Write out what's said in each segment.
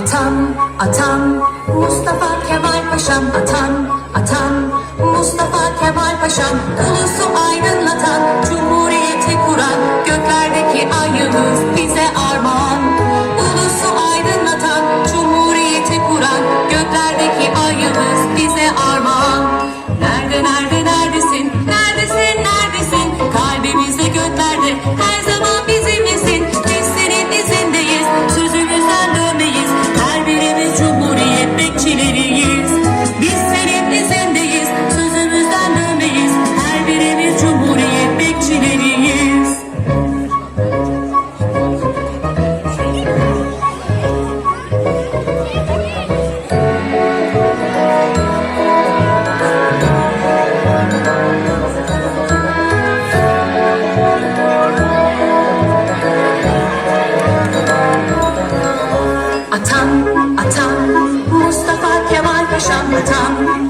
Atam, atam, Mustafa Kemal Paşam Atam, atam, Mustafa Kemal Paşam Ulusu aydınlatan, cumhuriyeti kuran Göklerdeki ay yıldız bize armağan. Ulusu aydınlatan, cumhuriyeti kuran Göklerdeki ay yıldız bize armağan. Nerede nerede?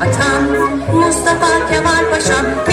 vatan, Mustafa Kemal Paşa.